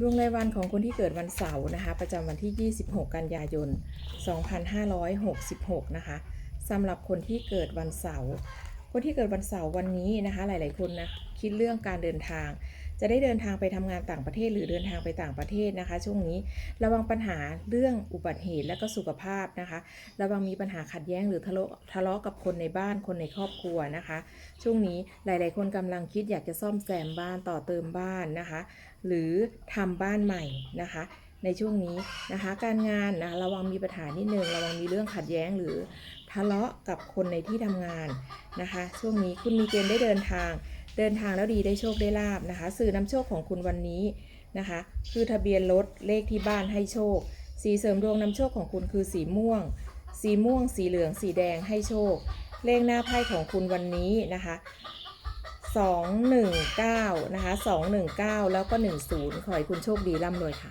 ดวงรายวันของคนที่เกิดวันเสาร์นะคะ ประจำวันที่ 26 กันยายน 2566 นะคะสำหรับคนที่เกิดวันเสาร์คนที่เกิดวันเสาร์วันนี้นะคะ หลาย ๆ คนนะคิดเรื่องการเดินทาง จะได้เดินทางไปทำงานต่างประเทศ หรือเดินทางไปต่างประเทศนะคะ ช่วงนี้ระวังปัญหาเรื่องอุบัติเหตุและก็สุขภาพนะคะ ระวังมีปัญหาขัดแย้งหรือทะเลาะทะเลาะกับคนในบ้านคนในครอบครัวนะคะ ช่วงนี้หลาย ๆ คนกำลังคิดอยากจะซ่อมแซมบ้านต่อเติมบ้านนะคะ หรือทำบ้านใหม่นะคะในช่วงนี้นะคะการงานนะระวังมีปัญหานิดนึงระวังมีเรื่องขัดแย้งหรือทะเลาะกับคนในที่ทำงานนะคะ ช่วงนี้คุณมีเกณฑ์ได้เดินทาง เดินทางแล้วดีได้โชคได้ลาบนะคะ สื่อนำโชคของคุณวันนี้นะคะ คือทะเบียนรถเลขที่บ้านให้โชค สีเสริมดวงนำโชคของคุณคือสีม่วง สีม่วง สีเหลือง สีแดงให้โชค เลขหน้าไพ่ของคุณวันนี้นะคะ219นะคะ219 แล้วก็ 10 ขอให้คุณโชคดีร่ำรวยค่ะ